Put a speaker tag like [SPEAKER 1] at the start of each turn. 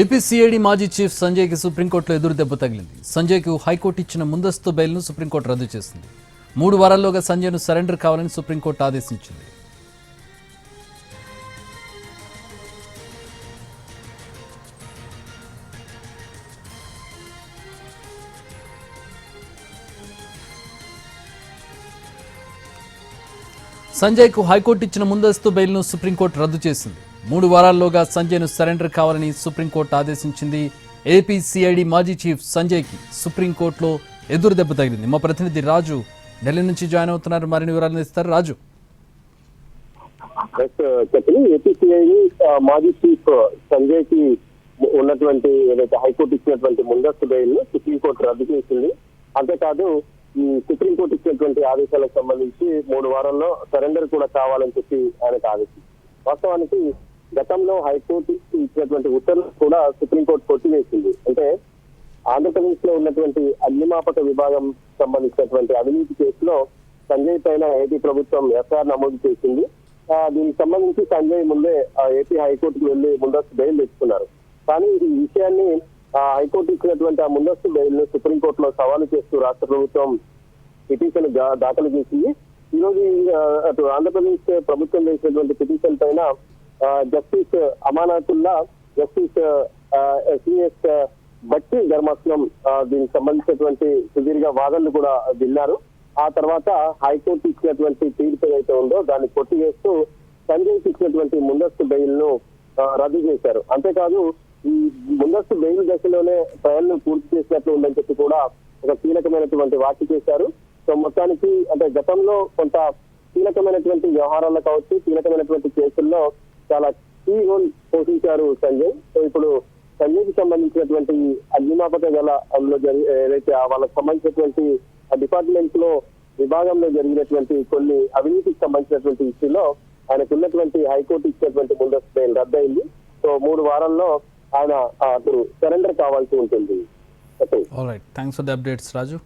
[SPEAKER 1] AP CID మాజీ chief సంజయ్కి సుప్రీంకోర్టులో ఎదురు దెబ్బ తగిలింది. సంజయ్కు హైకోర్టు ఇచ్చిన ముందస్తు బెయిల్ను సుప్రీంకోర్టు రద్దు చేసింది. మూడు వారాల్లోగా సంజయ్ను సరెండర్ కావాలని సుప్రీంకోర్టు ఆదేశించింది. సంజయ్కు హైకోర్టు ఇచ్చిన ముందస్తు బెయిల్ను సుప్రీంకోర్టు రద్దు చేసింది. మూడు వారాల్లోగా సంజయ్ను సరెండర్ కావాలని సుప్రీంకోర్టు ఆదేశించింది. ఏపీ సిఐడి మాజీ చీఫ్ సంజయ్కి సుప్రీంకోర్టులో ఎదురు దెబ్బ తగిలింది. మా ప్రతినిధి రాజు ఢిల్లీ నుంచి జాయిన్ అవుతున్నారు. మరిన్ని వివరాలు ఇస్తారు రాజు.
[SPEAKER 2] Uh, చెప్పి ఏపీసీఐ మాజీ చీఫ్ సంజయ్కి ఉన్నటువంటి ఏదైతే హైకోర్టు ఇచ్చినటువంటి ముందస్తు బెయిల్ సుప్రీంకోర్టు రద్దు చేసింది. అంతేకాదు ఈ సుప్రీంకోర్టు ఇచ్చినటువంటి ఆదేశాలకు సంబంధించి మూడు వారాల్లో సరెండర్ కూడా కావాలని చెప్పి ఆయనకు ఆదేశించింది. వాస్తవానికి గతంలో హైకోర్టు ఇచ్చినటువంటి ఉత్తర్వులు కూడా సుప్రీంకోర్టు కొట్టివేసింది. అంటే ఆంధ్రప్రదేశ్లో ఉన్నటువంటి అగ్నిమాపక విభాగం సంబంధించినటువంటి అవినీతి కేసులో సంజయ్ పైన ఏపీ ప్రభుత్వం ఎఫ్ఐఆర్ నమోదు చేసింది. దీనికి సంబంధించి సంజయ్ ముందే ఏపీ హైకోర్టుకు వెళ్ళి ముందస్తు బెయిల్ తెచ్చుకున్నారు. కానీ ఈ విషయాన్ని హైకోర్టు ఇచ్చినటువంటి ఆ ముందస్తు బెయిల్ను సుప్రీంకోర్టులో సవాలు చేస్తూ రాష్ట్ర ప్రభుత్వం పిటిషన్ దాఖలు చేసింది. ఈరోజు అటు ఆంధ్రప్రదేశ్ ప్రభుత్వం వేసినటువంటి పిటిషన్ పైన జస్టిస్ అమానాతుల్లా జస్టిస్ ఎస్ఈఎస్ బట్టి ధర్మాసనం దీనికి సంబంధించినటువంటి సుదీర్ఘ వాదనలు కూడా విన్నారు ఆ తర్వాత హైకోర్టు ఇచ్చినటువంటి తీర్పు ఏదైతే ఉందో దాన్ని కొట్టివేస్తూ సంజయ్కి ఇచ్చినటువంటి ముందస్తు బెయిల్ను ఆ, రద్దు చేశారు. అంతేకాదు ఈ ముందస్తు బెయిల్ దశలోనే ట్రయల్ పూర్తి చేసినట్లు ఉందని చెప్పి కూడా ఒక కీలకమైనటువంటి వ్యాఖ్య చేశారు. సో మొత్తానికి అంటే గతంలో కొంత కీలకమైనటువంటి వ్యవహారాల్లో కావచ్చు కీలకమైనటువంటి కేసుల్లో చాలా కీ రోల్ పోషించారు సంజయ్. సో ఇప్పుడు సంజయ్కి సంబంధించినటువంటి అగ్నిమాపక గల అందులో జరి ఏదైతే వాళ్ళకి సంబంధించినటువంటి డిపార్ట్మెంట్లో విభాగంలో జరిగినటువంటి కొన్ని అవినీతికి సంబంధించినటువంటి ఇష్యూలో ఆయనకు ఉన్నటువంటి హైకోర్టు ఇచ్చినటువంటి ముందస్తు బెయిల్ రద్దయింది. సో మూడు వారాల్లో ఆయన అటు సరెండర్ కావాల్సి ఉంటుంది. Okay.
[SPEAKER 1] Thanks for the updates Raju